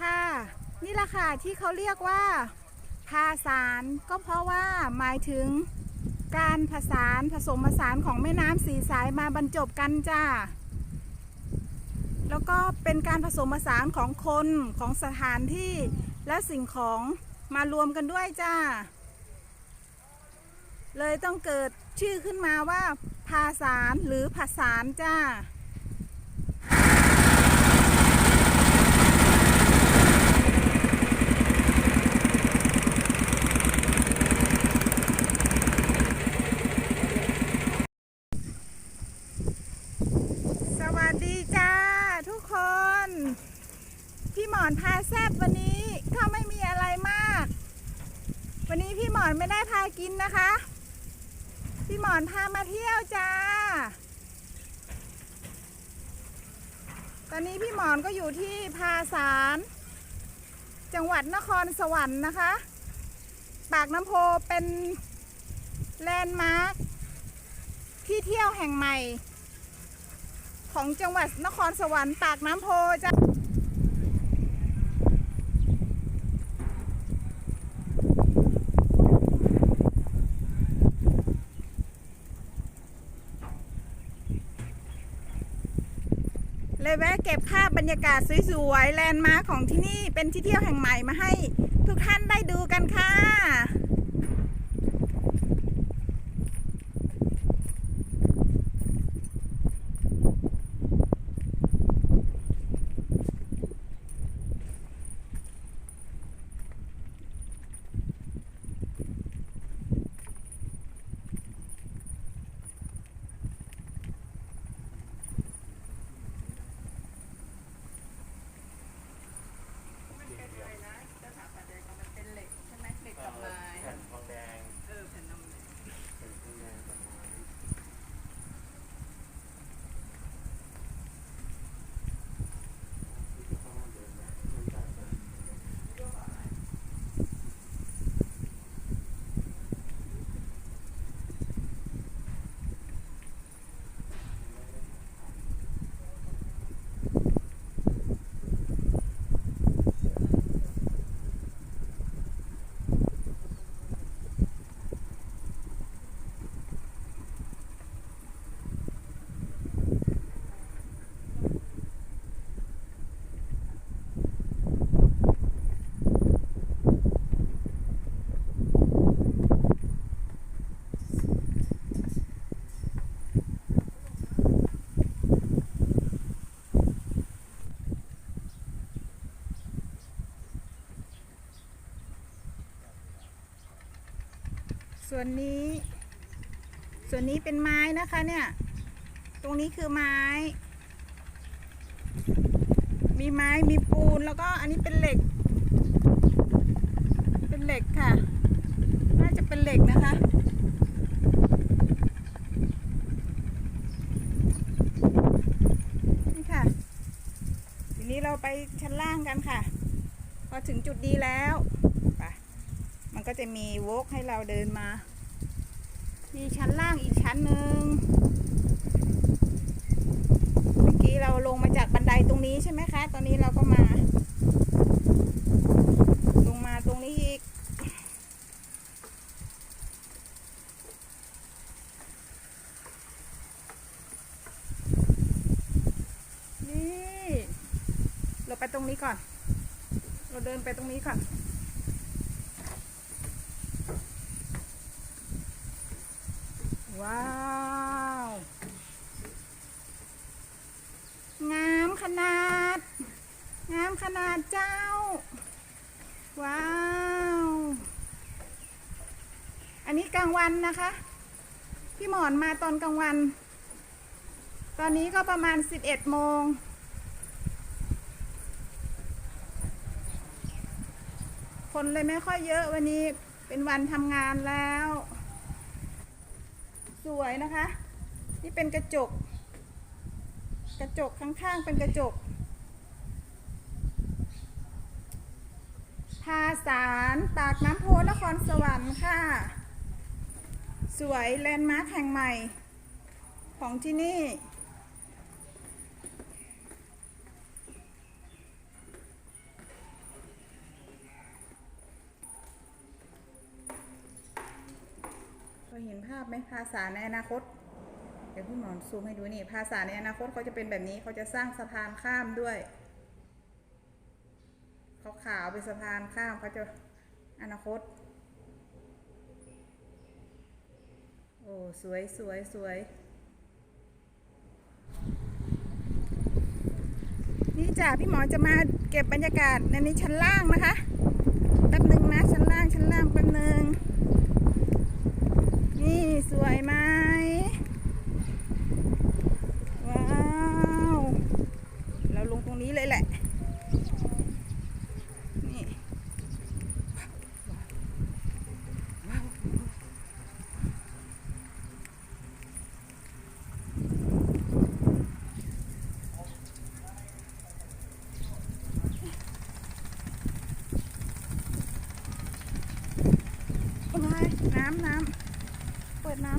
ค่ะ นี่แหละค่ะที่เขาเรียกว่าภาสารก็เพราะว่าหมายถึงการผสานผสมผสานของแม่น้ำสีสายมาบรรจบกันจ้า แล้วก็เป็นการผสมผสานของคนของสถานที่และสิ่งของมารวมกันด้วยจ้า เลยต้องเกิดชื่อขึ้นมาว่าภาสารหรือผสานจ้า สวัสดีจ้าทุกคน พี่หม อนพาแซบวันนี้ก็ไม่มีอะไรมาก วันนี้พี่หมอนไม่ได้พากินนะคะ พี่หมอนพามาเที่ยวจ้า ตอนนี้พี่หมอนก็อยู่ที่พาสาร จังหวัดนครสวรรค์นะคะ ปากน้ำโพเป็นแลนด์มาร์คที่เที่ยวแห่งใหม่ ของจังหวัดนครสวรรค์ปากน้ำโพจ้ะ เลยแวะเก็บภาพบรรยากาศสวยๆแลนด์มาร์คของที่นี่เป็นที่เที่ยวแห่งใหม่มาให้ทุกท่านได้ดูกันค่ะ เป็นเหล็กใช่ไหมเหล็กกับไม้ แผ่นทองแดง เออแผ่นนำเหล็ก แผ่นทองแดงกับไม้ที่เข้ามาเดินนะมันจะเป็น ส่วนนี้ ส่วนนี้เป็นไม้นะคะเนี่ย ตรงนี้คือไม้ มีไม้มีปูนแล้วก็อันนี้เป็นเหล็ก เป็นเหล็กค่ะ น่าจะเป็นเหล็กนะคะนี่ค่ะ ทีนี้เราไปชั้นล่างกันค่ะ พอถึงจุดดีแล้วไป ก็จะมีวกให้เราเดินมา มีชั้นล่างอีกชั้นหนึ่งเมื่อกี้เราลงมาจากบันไดตรงนี้ใช่ไหมคะ ตอนนี้เราก็มา ลงมาตรงนี้อีก นี่ เราไปตรงนี้ก่อน เราเดินไปตรงนี้ก่อน ว้าว งามขนาด งามขนาดเจ้า ว้าว อันนี้กลางวันนะคะ พี่หมอนมาตอนกลางวัน ตอนนี้ก็ประมาณ 11 โมงคนเลยไม่ค่อยเยอะวันนี้เป็นวันทำงานแล้ว สวยนะคะ นี่เป็นกระจก กระจกข้างๆเป็นกระจกภาสารปากน้ำโพนครสวรรค์ค่ะ สวยแลนด์มาร์คแห่งใหม่ของที่นี่ ภาพไหมภาษาในอนาคต เดี๋ยวพี่หมอนซูมให้ดูนี่ ภาษาในอนาคตเขาจะเป็นแบบนี้เขาจะสร้างสะพานข้ามด้วยเขาขาวเป็นสะพานข้ามเขาจะอนาคต โอ้สวยสวยสวยนี่จ้ะพี่หมอจะมาเก็บบรรยากาศในนี้ชั้นล่างนะคะแป๊บหนึ่งนะชั้นล่างชั้นล่างแป๊บหนึ่ง สวยไหมว้าว เราลงตรงนี้เลยแหละ นี่ว้าวน้ำน้ำ ปิดน้ำ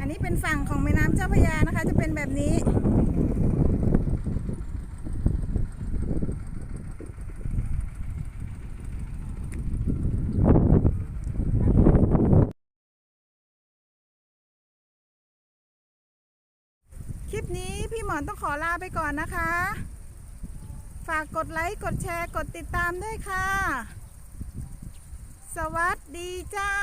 อันนี้เป็นฝั่งของแม่น้ำเจ้าพระยานะคะ จะเป็นแบบนี้ ลิปนี้พี่หมอนต้องขอลาไปก่อนนะคะ ฝากกดไลค์ กดแชร์ กดติดตามด้วยค่ะ สวัสดีเจ้า